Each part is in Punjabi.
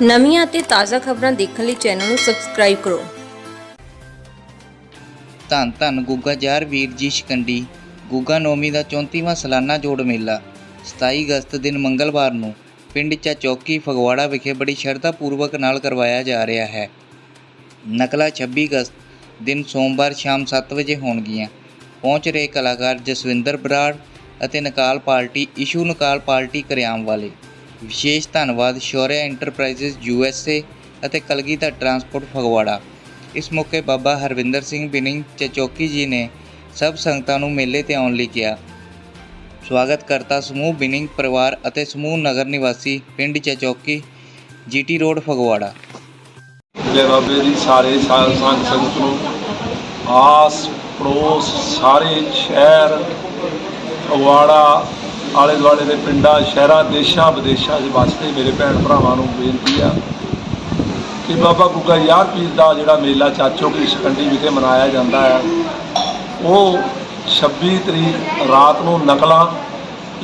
ਨਵੀਆਂ ਅਤੇ ਤਾਜ਼ਾ ਖਬਰਾਂ ਦੇਖਣ ਲਈ ਚੈਨਲ ਨੂੰ ਸਬਸਕ੍ਰਾਈਬ ਕਰੋ। ਧੰਨ ਧੰਨ ਗੁੱਗਾ ਜਾਰ ਵੀਰ ਜੀ ਸ਼ਿਕੰਡੀ। ਗੁੱਗਾ ਨੌਮੀ ਦਾ 34ਵਾਂ ਸਾਲਾਨਾ ਜੋੜ ਮੇਲਾ। 27 ਅਗਸਤ ਦਿਨ ਮੰਗਲਵਾਰ ਨੂੰ ਪਿੰਡ ਚਾ ਚੌਕੀ ਫਗਵਾੜਾ ਵਿਖੇ ਬੜੀ ਸ਼ਰਧਾ ਪੂਰਵਕ ਨਾਲ ਕਰਵਾਇਆ ਜਾ ਰਿਹਾ ਹੈ। ਨਕਲਾ 26 ਅਗਸਤ ਦਿਨ ਸੋਮਵਾਰ ਸ਼ਾਮ 7 ਵਜੇ ਹੋਣਗੀਆਂ। ਪਹੁੰਚ ਰਹੇ ਕਲਾਕਾਰ ਜਸਵਿੰਦਰ ਬਰਾੜ ਅਤੇ ਨਕਾਲ ਪਾਰਟੀ, ਇਸ਼ੂ ਨਕਾਲ ਪਾਰਟੀ ਕਰਿਆਮ ਵਾਲੇ। ਵਿਸ਼ੇਸ਼ ਧੰਨਵਾਦ ਸ਼ੌਰਿਆ ਐਂਟਰਪ੍ਰਾਈਜ਼ਸ ਏ ਅਤੇ ਕਲਗੀਧਰ ਟਰਾਂਸਪੋਰਟ ਫਗਵਾੜਾ। ਇਸ ਮੌਕੇ ਬਾਬਾ ਹਰਵਿੰਦਰ ਸਿੰਘ ਬਿਨਿੰਗ ਚਚੌਕੀ ਜੀ ਨੇ ਸਭ ਸੰਗਤਾਂ ਨੂੰ ਮੇਲੇ ਤੇ ਆਉਣ ਲਈ ਕਿਹਾ। ਸਵਾਗਤ ਕਰਤਾ ਸਮੂਹ ਬਿਨਿੰਗ ਪਰਿਵਾਰ ਅਤੇ ਸਮੂਹ ਨਗਰ ਨਿਵਾਸੀ ਪਿੰਡ ਚਚੌਕੀ ਜੀਟੀ ਰੋਡ ਫਗਵਾੜਾ। ਲੈ ਬਾਬੇ ਦੀ ਸਾਰੇ ਸਾਧ ਸੰਗ ਸੰਗਤ ਨੂੰ ਆਸ ਪੜੋਸ ਸਾਰੇ ਸ਼ਹਿਰ ਫਗਵਾੜਾ ਆਲੇ ਦੁਆਲੇ ਦੇ ਪਿੰਡਾਂ, ਸ਼ਹਿਰਾਂ, ਦੇਸ਼ਾਂ, ਵਿਦੇਸ਼ਾਂ 'ਚ ਵਸਦੇ ਮੇਰੇ ਭੈਣ ਭਰਾਵਾਂ ਨੂੰ ਬੇਨਤੀ ਆ ਕਿ ਬਾਬਾ ਗੁੱਗਾ ਯਾਰ ਪੀਰ ਦਾ ਜਿਹੜਾ ਮੇਲਾ ਚਾਚੋ ਕੀ ਸ਼ਕੰਡੀ ਵਿਖੇ ਮਨਾਇਆ ਜਾਂਦਾ ਹੈ, ਉਹ 26 ਤਰੀਕ ਰਾਤ ਨੂੰ ਨਕਲਾਂ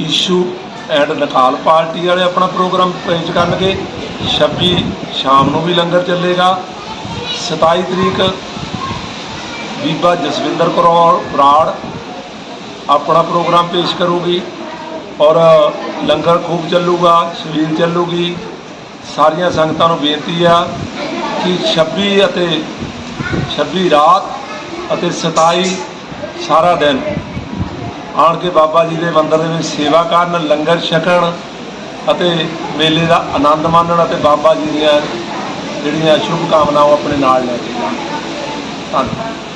ਇਸ਼ੂ ਐਂਡ ਨਕਾਲ ਪਾਰਟੀ ਵਾਲੇ ਆਪਣਾ ਪ੍ਰੋਗਰਾਮ ਪੇਸ਼ ਕਰਨਗੇ 26 ਸ਼ਾਮ ਨੂੰ ਵੀ ਲੰਗਰ ਚੱਲੇਗਾ 27 ਤਰੀਕ ਬੀਬਾ ਜਸਵਿੰਦਰ ਕੌਰ ਬਰਾੜ ਆਪਣਾ ਪ੍ਰੋਗਰਾਮ ਪੇਸ਼ ਕਰੂਗੀ ਔਰ ਲੰਗਰ ਖੂਬ ਚੱਲੂਗਾ ਛਬੀਲ ਚੱਲੂਗੀ। ਸਾਰੀਆਂ ਸੰਗਤਾਂ ਨੂੰ ਬੇਨਤੀ ਆ ਕਿ 26 ਅਤੇ 26 ਰਾਤ ਅਤੇ 27 ਸਾਰਾ ਦਿਨ ਆਣ ਕੇ ਬਾਬਾ ਜੀ ਦੇ ਮੰਦਰ ਦੇ ਵਿੱਚ ਸੇਵਾ ਕਰਨ, ਲੰਗਰ ਛਕਣ ਅਤੇ ਮੇਲੇ ਦਾ ਆਨੰਦ ਮਾਣਨ ਅਤੇ ਬਾਬਾ ਜੀ ਦੀਆਂ ਜਿਹੜੀਆਂ ਸ਼ੁਭ ਕਾਮਨਾਵਾਂ ਆਪਣੇ ਨਾਲ ਲੈ ਕੇ ਜਾਣ। ਧੰਨਵਾਦ।